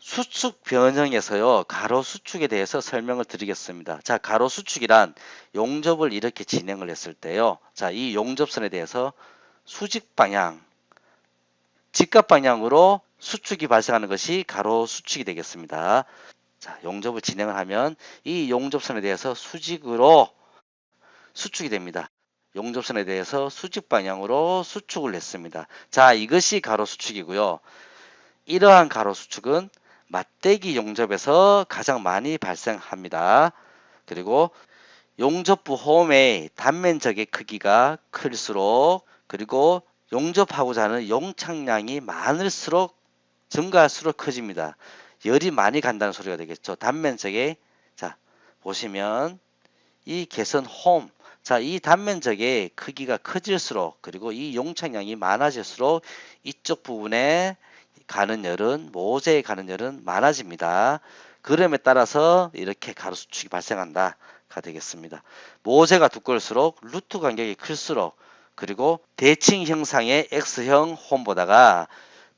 수축 변형에서요 가로 수축에 대해서 설명을 드리겠습니다. 자 가로 수축이란 용접을 이렇게 진행을 했을 때요. 자이 용접선에 대해서 수직 방향, 직각 방향으로 수축이 발생하는 것이 가로 수축이 되겠습니다. 자 용접을 진행을 하면 이 용접선에 대해서 수직으로 수축이 됩니다. 용접선에 대해서 수직 방향으로 수축을 했습니다. 자 이것이 가로 수축이고요. 이러한 가로 수축은 맞대기 용접에서 가장 많이 발생합니다. 그리고 용접부 홈의 단면적의 크기가 클수록 그리고 용접하고자 하는 용착량이 많을수록 증가할수록 커집니다. 열이 많이 간다는 소리가 되겠죠. 단면적에 자 보시면 이 개선 홈 자, 이 단면적의 크기가 커질수록 그리고 이 용착량이 많아질수록 이쪽 부분에 가는 열은 모재에 가는 열은 많아집니다. 그럼에 따라서 이렇게 가로수축이 발생한다가 되겠습니다. 모재가 두꺼울수록 루트 간격이 클수록 그리고 대칭 형상의 X형 홈보다가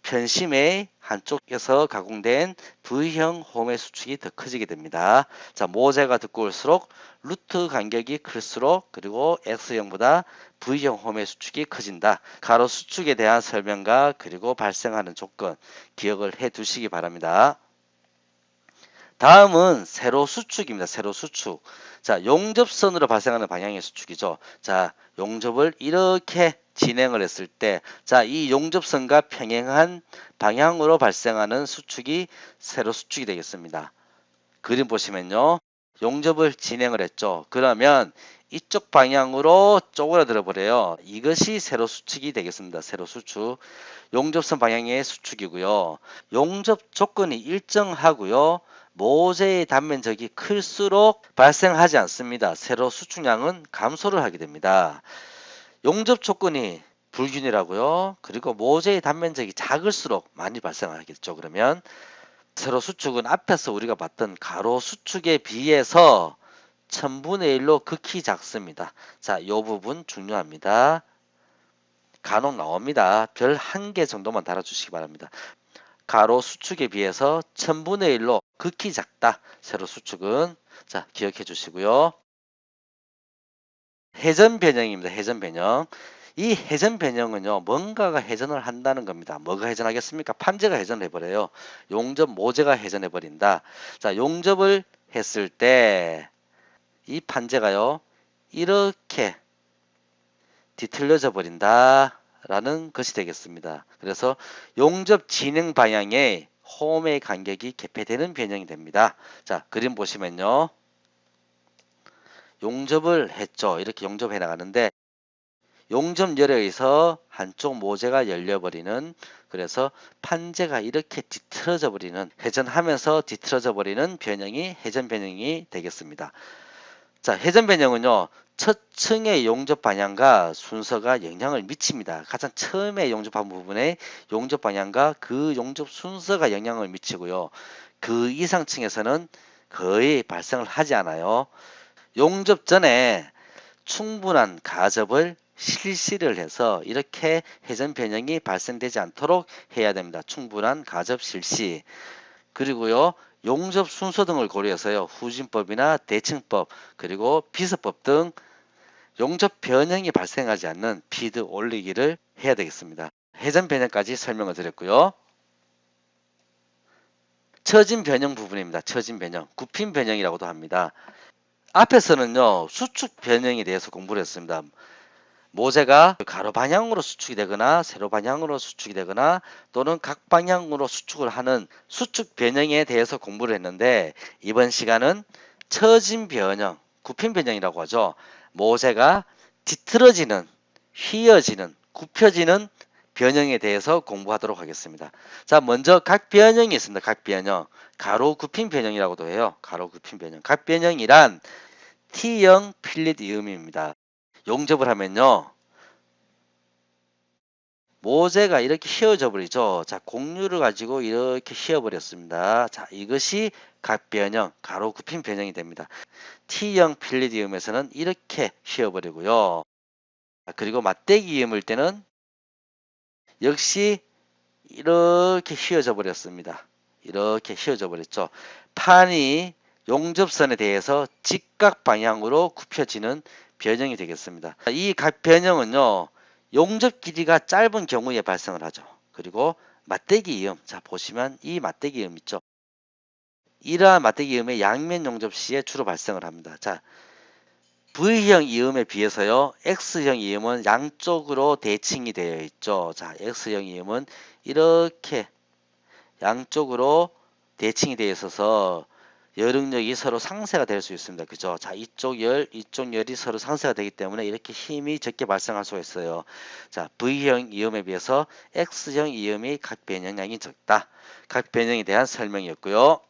편심의 한쪽에서 가공된 V형 홈의 수축이 더 커지게 됩니다. 자, 모재가 두꺼울수록 루트 간격이 클수록 그리고 X형보다 V형 홈의 수축이 커진다. 가로 수축에 대한 설명과 그리고 발생하는 조건 기억을 해 두시기 바랍니다. 다음은 세로 수축입니다. 세로 수축. 자, 용접선으로 발생하는 방향의 수축이죠. 자, 용접을 이렇게 진행을 했을 때, 자, 이 용접선과 평행한 방향으로 발생하는 수축이 세로 수축이 되겠습니다. 그림 보시면요. 용접을 진행을 했죠. 그러면 이쪽 방향으로 쪼그라들어 버려요. 이것이 세로 수축이 되겠습니다. 세로 수축. 용접선 방향의 수축이고요. 용접 조건이 일정하고요. 모재의 단면적이 클수록 발생하지 않습니다. 세로 수축량은 감소를 하게 됩니다. 용접 조건이 불균이라고요. 그리고 모재의 단면적이 작을수록 많이 발생하겠죠. 그러면 세로 수축은 앞에서 우리가 봤던 가로 수축에 비해서 1000분의 1로 극히 작습니다. 자, 이 부분 중요합니다. 간혹 나옵니다. 별 한 개 정도만 달아주시기 바랍니다. 가로 수축에 비해서 1000분의 1로 극히 작다. 세로 수축은 자 기억해 주시고요. 회전 변형입니다. 회전 변형. 이 회전 변형은요 뭔가가 회전을 한다는 겁니다 뭐가 회전하겠습니까 판재가 회전해 버려요 용접 모재가 회전해 버린다 자 용접을 했을 때 이 판재가요 이렇게 뒤틀려져 버린다 라는 것이 되겠습니다. 그래서 용접 진행 방향에 홈의 간격이 개폐되는 변형이 됩니다. 자 그림 보시면요. 용접을 했죠. 이렇게 용접해 나가는데 용접열에 의해서 한쪽 모재가 열려버리는 그래서 판재가 이렇게 뒤틀어져 버리는 회전하면서 뒤틀어져 버리는 변형이 회전 변형이 되겠습니다. 자 회전 변형은요 첫 층의 용접 방향과 순서가 영향을 미칩니다. 가장 처음에 용접한 부분에 용접 방향과 그 용접 순서가 영향을 미치고요. 그 이상 층에서는 거의 발생을 하지 않아요. 용접 전에 충분한 가접을 실시를 해서 이렇게 회전 변형이 발생되지 않도록 해야 됩니다. 충분한 가접 실시. 그리고요. 용접 순서 등을 고려해서요. 후진법이나 대칭법 그리고 비서법 등 용접 변형이 발생하지 않는 피드 올리기를 해야 되겠습니다. 회전 변형까지 설명을 드렸고요. 처진 변형 부분입니다. 처진 변형, 굽힌 변형이라고도 합니다. 앞에서는요. 수축 변형에 대해서 공부를 했습니다. 모재가 가로 방향으로 수축이 되거나 세로 방향으로 수축이 되거나 또는 각 방향으로 수축을 하는 수축 변형에 대해서 공부를 했는데 이번 시간은 처진 변형, 굽힌 변형이라고 하죠. 모재가 뒤틀어지는, 휘어지는, 굽혀지는 변형에 대해서 공부하도록 하겠습니다. 자, 먼저 각 변형이 있습니다. 각 변형. 가로 굽힌 변형이라고도 해요. 가로 굽힌 변형. 각 변형이란 T형 필릿 이음입니다. 용접을 하면요. 모재가 이렇게 휘어져 버리죠. 자, 공유를 가지고 이렇게 휘어 버렸습니다. 자, 이것이 각변형, 가로 굽힌 변형이 됩니다. T형 필리디움에서는 이렇게 휘어 버리고요. 그리고 맞대기 이음을 때는 역시 이렇게 휘어져 버렸습니다. 이렇게 휘어져 버렸죠. 판이 용접선에 대해서 직각 방향으로 굽혀지는 변형이 되겠습니다. 이 각 변형은요. 용접 길이가 짧은 경우에 발생을 하죠. 그리고 맞대기 이음. 자, 보시면 이 맞대기 이음 있죠. 이러한 맞대기 이음의 양면 용접 시에 주로 발생을 합니다. 자, V형 이음에 비해서요. X형 이음은 양쪽으로 대칭이 되어 있죠. 자, X형 이음은 이렇게 양쪽으로 대칭이 되어 있어서 여력력이 서로 상쇄가 될 수 있습니다. 그죠? 자, 이쪽 열, 이쪽 열이 서로 상쇄가 되기 때문에 이렇게 힘이 적게 발생할 수가 있어요. 자, V형 이음에 비해서 X형 이음이 각 변형량이 적다. 각 변형에 대한 설명이었고요.